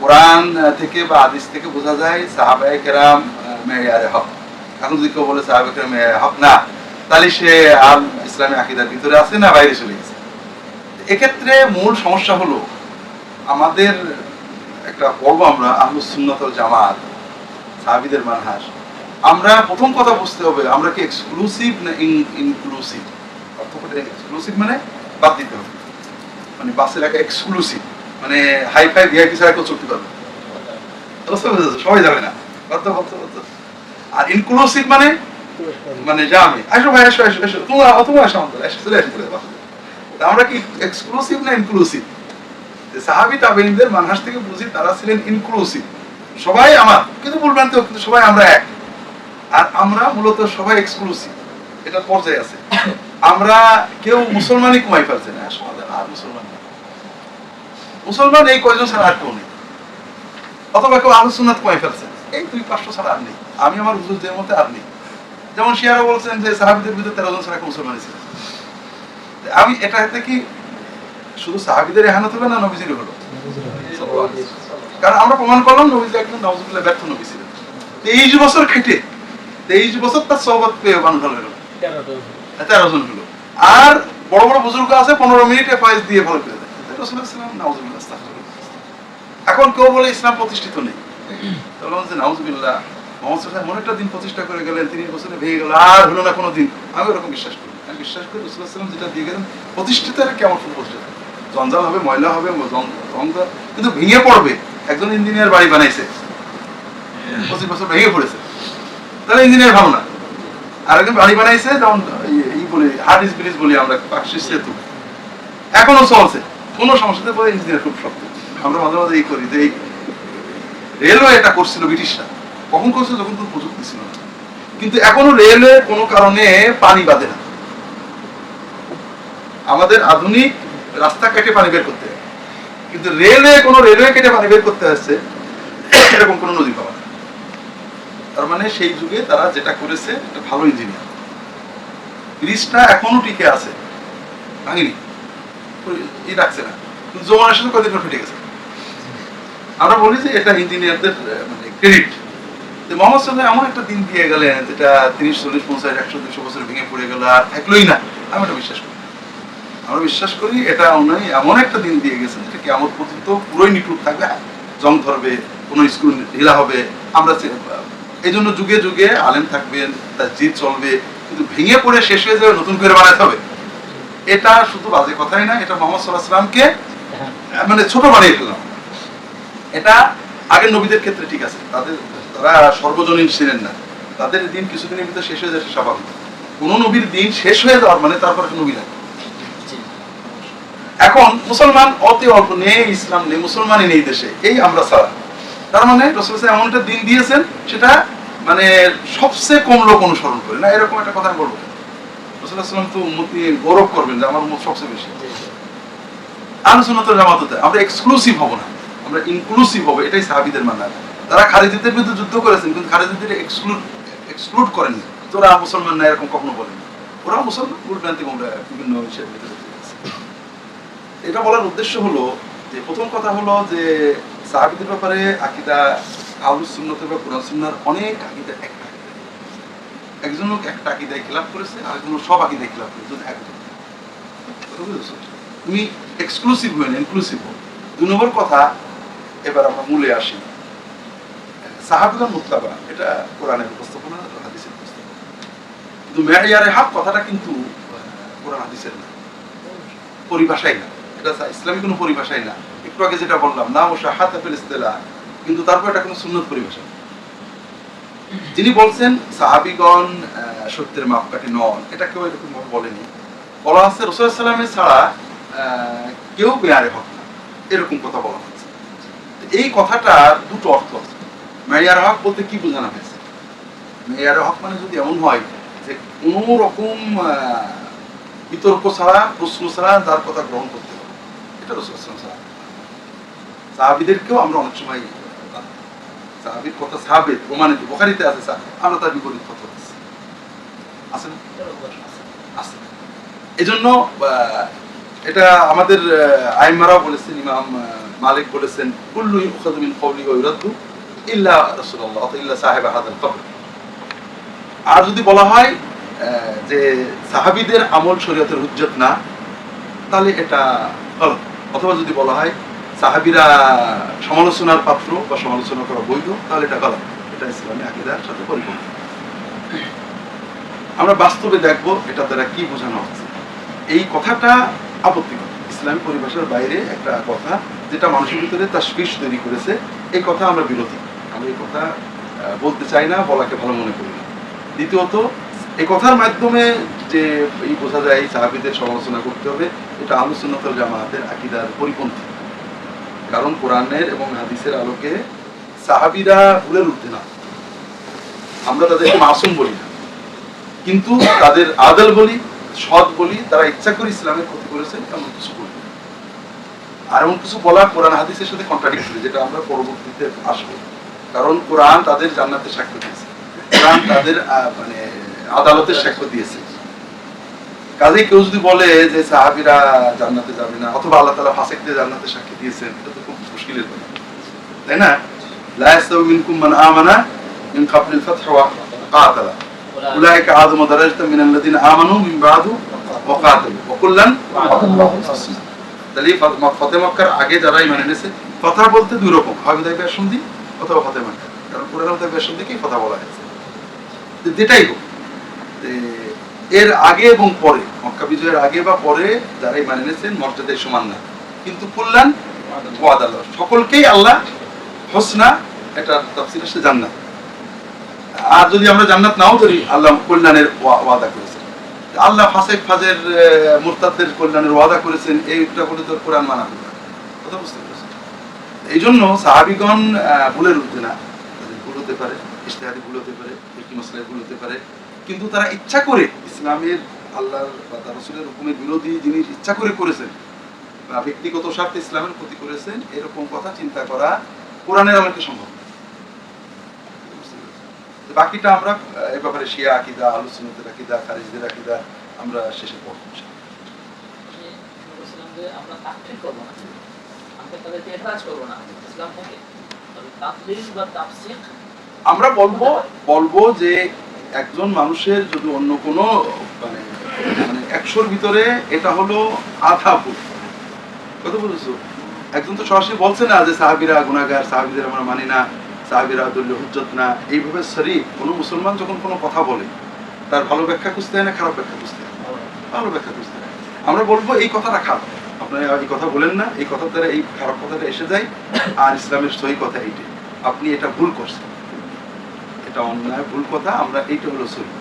কোরআন থেকে বা হাদিস থেকে বোঝা যায় সাহাবায়ে কেরাম মেয়ারে হক। এখন যদি কেউ বলে সাহাবে কেরাম মেয়ারে হক, না। তাহলে সে আর ইসলামী আকিদার ভিতরে আছে না বাইরে চলে গেছে? এক্ষেত্রে মূল সমস্যা হলো, আমাদের একটা পর্ব আমরা, আহলুস সুন্নাতল জামাত, সাহাবিদের মানহাস। আমরা প্রথম কথা বুঝতে হবে, আমরা কি এক্সক্লুসিভ না ইনক্লুসিভ অর্থটা এক্সক্লুসিভ মানে বাদ দিতে হবে। মানে বাসের একটা এক্সক্লুসিভ মানে হাই ফাই ভিআইপি ছাড়া কেউ না। বুঝতে পেরেছ? সবাই যাবে না। বাধ্য বাধ্য আর ইনক্লুসিভ মানে? মানে যা আমি। আসো ভাই, আসো আসো আসো। তোমরা তোমরা আসো আমাদের, আসো, চলে আসো। তা আমরা কি এক্সক্লুসিভ না ইনক্লুসিভ সাহাবি তাবেইনদের মানহাস থেকে বুঝি তারা ছিলেন ইনক্লুসিভ সবাই আমার, কিন্তু বলবেন তো কিন্তু সবাই আমরা এক। আর আমরা মূলত সবাই এক্সক্লুসিভ এটা পর্যায়ে আছে। আমরা কেউ মুসলমানই কমাই ফেলছে না। আসলে আর মুসলমান নেই। মুসলমান এই কয়জন ছাড়া আর কেউ নেই। অথবা কেউ আলোচনাত কমাই ফেলছে। এই দুই পাঁচশো ছাড়া আর নেই। আমি আমার হুজুরদের মধ্যে আর নেই। যেমন শিয়ারা বলছেন যে সাহাবিদের ভিতরে তেরো জন ছাড়া মুসলমান ছিল আমি এটা কি শুধু সাহাবিদের এহানত হলো না নবীজির হলো কারণ আমরা প্রমাণ করলাম নবীজি একজন নওয়াজুল্লাহ ব্যর্থ নবী ছিলেন। তেইশ বছর খেটে তেইশ বছর তার সহবত পেয়ে মানুষ হলো। তেরো জন। হলো। আর বড় বড় বুজুর্গ আছে পনেরো মিনিটে ফাইজ দিয়ে ভালো দেয়। রসুল্লাহ সাল্লাম নাউজুবিল্লাহ। আস্তাগফিরুল্লাহ। এখন কেউ বলে ইসলাম প্রতিষ্ঠিত নেই। তখন যে নাউজুবিল্লাহ, মোহাম্মদ এমন একটা দিন প্রতিষ্ঠা করে গেলেন বছরে ভেঙে গেল, আর হলো না কোনো দিন আমি ওরকম বিশ্বাস করি। আমি বিশ্বাস করি যেটা দিয়ে গেলেন, প্রতিষ্ঠিত আর কেমন প্রতিষ্ঠিত? জঞ্জাল হবে, ময়লা হবে জং- রং- কিন্তু ভেঙে পড়বে। একজন ইঞ্জিনিয়ার বাড়ি বানাইছে। পঁচিশ বছর ভেঙে পড়েছে। তাহলে ইঞ্জিনিয়ার ভালো না। আর একজন বাড়ি বানাইছে, যেমন হার্ডিস ব্রিজ বলি আমরা সেতু। এখনও চলছে। কোনো সমস্যাতে পরে ইঞ্জিনিয়ার খুব শক্ত। আমরা মাঝে মাঝে এই করি যে রেলওয়ে এটা করছিল ব্রিটিশরা। কখন করছিল? যখন তো প্রযুক্তি ছিল না। কিন্তু এখনও রেলওয়ে কোনো কারণে পানি বাঁধে না। আমাদের আধুনিক রাস্তা কেটে পানি বের করতে কিন্তু রেলওয়ে কোনো রেলওয়ে কেটে পানি বের করতে আসছে, এরকম কোনো নদী পাওয়া তার মানে সেই যুগে তারা যেটা করেছে, একটা ভালো ইঞ্জিনিয়ার। ব্রিজটা এখনও টিকে আছে। ভাঙিনি। ই রাখছে না। জমানের সাথে কদিন ফেটে গেছে। আমরা বলি যে এটা ইঞ্জিনিয়ারদের মানে ক্রেডিট সাল্লাহ এমন একটা দিন দিয়ে গেলেন যেটা তিরিশ, চল্লিশ, পঞ্চাশ, একশো, দুশো বছর ভেঙে পড়ে গেল আর থাকলোই না। আমি এটা বিশ্বাস করি। আমরা বিশ্বাস করি এটা উনি এমন একটা দিন দিয়ে গেছেন যেটা কেমন পর্যন্ত পুরোই থাকবে। জং ধরবে, কোনো স্কুল ঢিলা হবে। আমরা এই জন্য যুগে যুগে আলেম থাকবেন, তার জিদ চলবে, কিন্তু ভেঙে পড়ে শেষ হয়ে যাবে, নতুন করে বানাতে হবে। এটা শুধু বাজে কথাই না, এটা মোহাম্মদ সাল্লাহ সাল্লামকে মানে ছোট বানিয়ে ফেললাম। এটা আগের নবীদের ক্ষেত্রে ঠিক আছে। তাদের তারা সর্বজনীন ছিলেন না। তাদের দিন কিছুদিনের ভিতরে শেষ হয়ে যাচ্ছে স্বাভাবিক। কোন নবীর দিন শেষ হয়ে যাওয়ার মানে তারপর একটা নবী লাগে। এখন মুসলমান অতি অল্প নেই ইসলাম নেই মুসলমানই নেই দেশে। এই আমরা ছাড়া। তার মানে রসুল এমন একটা দিন দিয়েছেন সেটা মানে সবচেয়ে কম লোক অনুসরণ করে। না এরকম একটা কথা আমি বলব। রসুল্লাহ সাল্লাম তো গৌরব করবেন যে আমার সবচেয়ে বেশি। আলোচনা তো জামাতে আমরা এক্সক্লুসিভ হব না। আমরা ইনক্লুসিভ হব, এটাই সাহাবিদের মানা তারা খারিজিদের বিরুদ্ধে যুদ্ধ করেছেন, কিন্তু খারিজিদের এক্সক্লুড এক্সক্লুড করেননি। তোরা মুসলমান না, এরকম কখনো বলেন ওরা মুসলমান ভুলভ্রান্তি আমরা বিভিন্ন বিষয়ের ভিতরে এটা বলার উদ্দেশ্য হলো যে, প্রথম কথা হলো যে, সাহাবিদের ব্যাপারে আকিদা আলুস সুন্নতের বা কোরআন সুন্নার অনেক আকিদা একটা। একজন লোক একটা আকিদায় খেলাপ করেছে, আরেকজন সব আকিদায় খেলাপ করেছে দুজন এক। তুমি এক্সক্লুসিভ হয়ে ইনক্লুসিভ হো দু নম্বর কথা এবার আমরা মূলে আসি। সাহাবিদের মুত্তাবা এটা কোরআনের উপস্থাপনা হাদিসের উপস্থাপনা। কিন্তু মেয়ারে হাক কথাটা কিন্তু কোরআন হাদিসের না। পরিভাষাই না। এটা ইসলামী কোনো পরিভাষাই না। একটু আগে যেটা বললাম না ও শাহাত আফেল ইস্তেলা। কিন্তু তারপর এটা কোনো সুন্নত পরিভাষা যিনি বলছেন, সাহাবিগণ সত্যের মাপকাঠি নন, এটা কেউ এরকম ভাবে বলেনি। বলা হচ্ছে, রসুল সাল্লামের ছাড়া কেউ বেয়ারে হক না। এরকম কথা বলা এই কথাটার দুটো অর্থ আছে। মেয়ার হক বলতে কি বোঝানো হয়েছে? মেয়ার হক মানে যদি এমন হয় যে কোনো রকম বিতর্ক ছাড়া, প্রশ্ন ছাড়া তার কথা গ্রহণ করতে হবে। এটা রসুল ছাড়া। সাহাবিদেরকেও আমরা অনেক সময় সাহাবির কথা সাহাবিদ প্রমাণিত বোখারিতে আছে আমরা তার বিপরীত কথা বলছি। আছে না? আছে। এজন্য এটা আমাদের আইমারাও বলেছেন, ইমাম মালিক বলেছেন আর যদি বলা হয় যে সাহাবীদের আমল শরীয়তের হুজ্জত না, তাহলে এটা অথবা যদি বলা হয়, সাহাবীরা সমালোচনার পাত্র বা সমালোচনা করা বৈধ, তাহলে এটা গলত। এটা ইসলামী আকীদার সাথে পরিপূর্ণ। আমরা বাস্তবে দেখব এটা দ্বারা কি বোঝানো হচ্ছে। এই কথাটা আপত্তিকর। ইসলামী পরিভাষার বাইরে একটা কথা যেটা মানুষের ভিতরে তার স্পিস তৈরি করেছে, এই কথা আমরা বিরোধী। আমরা এই কথা বলতে চাই না, বলাকে ভালো মনে করি না। দ্বিতীয়ত, এই কথার মাধ্যমে যে এই বোঝা যায় সাহাবিদের সমালোচনা করতে হবে, এটা আলোচনাতল জামায়াতের আকিদার পরিপন্থী। কারণ কোরআনের এবং হাদিসের আলোকে সাহাবিরা ভুলের উঠতে না। আমরা তাদেরকে মাসুম বলি না। কিন্তু তাদের আদল বলি, সৎ বলি, তারা ইচ্ছা করে ইসলামের ক্ষতি করেছে এমন কিছু বলি আর এমন কিছু বলা কোরআন হাদিসের সাথে কন্ট্রাডিক্টরি যেটা আমরা পরবর্তীতে আসব। কারণ কোরআন তাদের জান্নাতে সাক্ষ্য দিয়েছে। কোরআন তাদের মানে আদালতের সাক্ষ্য দিয়েছে। কাজেই কেউ যদি বলে যে সাহাবিরা জান্নাতে যাবে না, অথবা আল্লাহ তালা ফাঁসেকদের জান্নাতে সাক্ষী দিয়েছেন, এটা তো খুব মুশকিলের কথা তাই না? লায়াস্তাবু মিনকুম মান আমানা মিন কাবলিল ফাতহ ওয়া কাতালা উলাইকা আযমু দারাজাতাম মিনাল্লাযিনা আমানু মিন বাদু ওয়া কাতালু ওয়া কুল্লান আল্লাহু ফত- ফতে মক্কার আগে যারা ইমান এনেছে কথা বলতে দুই রকম বিদায় অথবা ফতে মক্কা। কারণ কথা বলা হয়েছে। যেটাই হোক এর আগে এবং পরে, মক্কা বিজয়ের আগে বা পরে যারা ইমান এনেছেন মর্যাদায় সমান না। কিন্তু কল্যাণ ও আদালত সকলকেই আল্লাহ হোসনা, এটা আসছে জান্নাত। আর যদি আমরা জান্নাত নাও ধরি, আল্লাহ কল্যাণের ওয়া- ওয়াদা করেছেন আল্লাহ ফাসেক ফাজের মুরতাদের কল্যাণের ওয়াদা করেছেন এইটা বলে তোর কোরআন মানা হবে। কথা বুঝতে পেরেছেন? এই জন্য সাহাবিগণ ভুলের উঠতে না। তাদের ভুল হতে পারে, ইশতেহাদি ভুল হতে পারে একটি মশলায় ভুল হতে পারে। কিন্তু তারা ইচ্ছা করে ইসলামের আল্লাহর বা তার রসুলের হুকুমের বিরোধী জিনিস ইচ্ছা করে করেছেন। বা ব্যক্তিগত স্বার্থে ইসলামের ক্ষতি করেছেন, এরকম কথা চিন্তা করা কোরআনের আমাকে সম্ভব বাকিটা আমরা এ ব্যাপারে শিয়া আকিদা আলোচনাদের আকিদা খারিজদের আকিদা আমরা শেষে পড়ব আমরা তাকফির করব না। আমরা তাদেরকে এফরাজ করব না ইসলাম থেকে। তাকলিল বা তাফসিক আমরা বলব বলব যে একজন মানুষের যদি অন্য কোনো মানে মানে একশোর ভিতরে এটা হলো আধা ভুল কত বলেছ একজন তো সরাসরি বলছে না যে সাহাবিরা গুনাগার সাহাবিদের আমরা মানি না। সাহাবিরা হুজ্জত না, এইভাবে সরি কোনো মুসলমান যখন কোনো কথা বলে, তার ভালো ব্যাখ্যা খুঁজতে হয় না, খারাপ ব্যাখ্যা খুঁজতে ভালো ব্যাখ্যা খুঁজতে আমরা বলব, এই কথাটা খারাপ আপনারা এই কথা বলেন না, এই দ্বারা এই খারাপ কথাটা এসে যায়, আর ইসলামের কথা আপনি এটা ভুল করছেন। এটা অন্যায়, ভুল কথা, আমরা এইটা হলো সহি।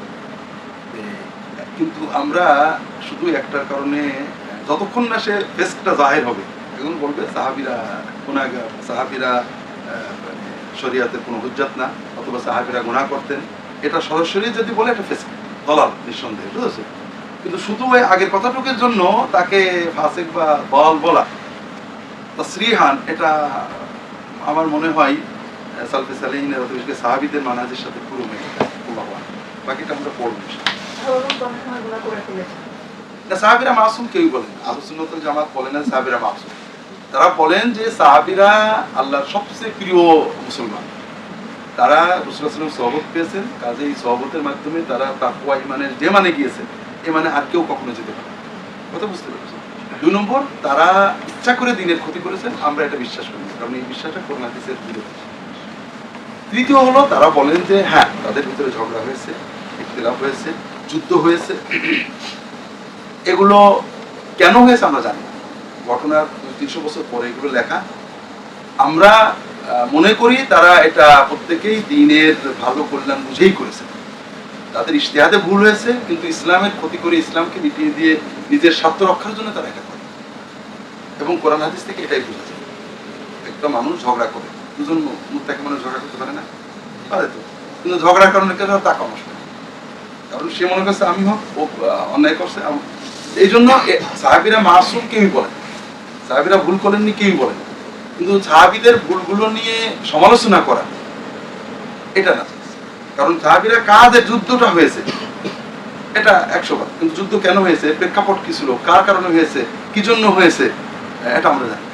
কিন্তু আমরা শুধু একটার কারণে, যতক্ষণ না সে ফেস্কটা জাহের হবে, এখন বলবে সাহাবিরা গুনাগার সাহাবিরা শরিয়াতের কোনো হুজ্জাত না অথবা সাহাবিরা গুনাহ করতেন। এটা সরাসরি যদি বলে এটা ফেস্ক দলাল নিঃসন্দেহে বুঝেছ কিন্তু শুধু ওই আগের কথাটুকুর জন্য তাকে ফাসেক বা বল বলা বা শ্রীহান এটা আমার মনে হয় সালফে সালিহিনের অথবা সাহাবিদের মানাজের সাথে পুরো মেয়ে বাকিটা আমরা পড়ব গুণা সাহাবিরা মাসুম কেউ বলেন আহু সুন্নাতুল জামাত বলেন না সাহাবিরা মাসুম। তারা বলেন যে সাহাবিরা আল্লাহর সবচেয়ে প্রিয় মুসলমান। তারা রসুলাম সহবত পেয়েছেন কাজে এই সহবতের মাধ্যমে তারা তাকুয়া ইমানের যে মানে গিয়েছেন, এ মানে আর কেউ কখনো যেতে পারে। কথা বুঝতে পেরেছেন? দুই নম্বর, তারা ইচ্ছা করে দিনের ক্ষতি করেছেন, আমরা এটা বিশ্বাস করি কারণ এই বিশ্বাসটা করোনা হাদিসের বিরোধী তৃতীয় হলো, তারা বলেন যে হ্যাঁ তাদের ভিতরে ঝগড়া হয়েছে, ইখতিলাফ হয়েছে, যুদ্ধ হয়েছে। এগুলো কেন হয়েছে আমরা জানি ঘটনার তিনশো বছর পরে এগুলো লেখা। আমরা মনে করি তারা এটা প্রত্যেকেই দিনের ভালো কল্যাণ বুঝেই করেছে। তাদের ইশতেহাদে ভুল হয়েছে, কিন্তু ইসলামের ক্ষতি করে ইসলামকে মিটিয়ে দিয়ে নিজের স্বার্থ রক্ষার জন্য তারা এটা করে। এবং কোরআন হাদিস থেকে এটাই বোঝা যায়। একটা মানুষ ঝগড়া করে, দুজন মুত্তাকি মানুষ ঝগড়া করতে পারে না? পারে তো। কিন্তু ঝগড়ার কারণে কেন তা হয়? কারণ সে মনে করছে, আমি হোক, ও অন্যায় করছে এই জন্য সাহাবিরা মাসুম কেউই বলেন সাহাবিরা ভুল করেননি, কেউই বলেন। কিন্তু সাহাবিদের ভুলগুলো নিয়ে সমালোচনা করা, এটা না। কারণ সাহাবিরা কাদের যুদ্ধটা হয়েছে, এটা একশো কিন্তু যুদ্ধ কেন হয়েছে? প্রেক্ষাপট কি ছিল? কার কারণে হয়েছে? কি জন্য হয়েছে? এটা আমরা জানি।